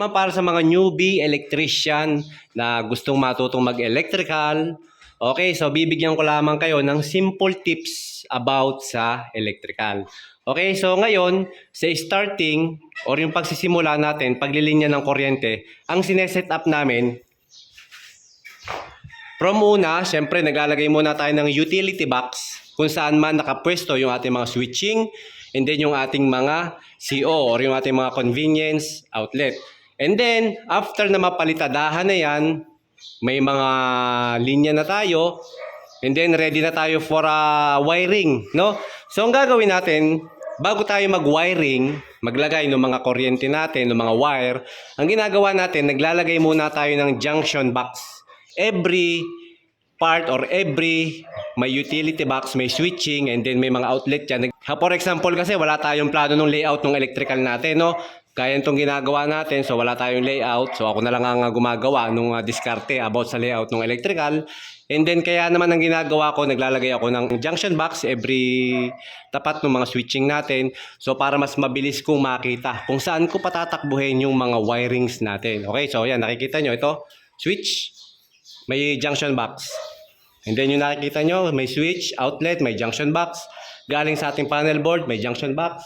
Naman para sa mga newbie electrician na gustong matutong mag-electrical. Okay, so bibigyan ko lamang kayo ng simple tips about sa electrical. Okay, so ngayon, sa starting or yung pagsisimula natin, paglilinya ng kuryente, ang sineset up namin, from una, syempre naglalagay muna tayo ng utility box kung saan man nakapwesto yung ating mga switching and then yung ating mga CO or yung ating mga convenience outlet. And then, after na mapalitadahan na yan, may mga linya na tayo, and then ready na tayo for a wiring, no? So, ang gagawin natin, bago tayo mag-wiring, maglagay ng mga kuryente natin, ng mga wire, ang ginagawa natin, naglalagay muna tayo ng junction box. Every part or every may utility box, may switching, and then may mga outlet dyan. Ha, For example kasi, wala tayong plano ng layout ng electrical natin, no? Kaya itong ginagawa natin, so wala tayong layout. So ako na lang ang uh, gumagawa nung uh, diskarte about sa layout ng electrical. And then kaya naman ang ginagawa ko, naglalagay ako ng junction box every tapat ng mga switching natin. So para mas mabilis kong makita kung saan ko patatakbuhin yung mga wirings natin. Okay, so yan, nakikita nyo ito. Switch, may junction box. And then yung nakikita nyo, may switch, outlet, may junction box. Galing sa ating panel board, may junction box.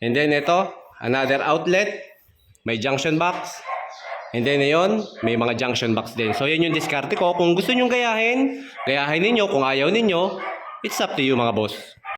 And then ito, another outlet, may junction box. And then yun, may mga junction box din. So yan yung diskarte ko. Kung gusto nyong gayahin, gayahin ninyo. Kung ayaw ninyo, it's up to you mga boss.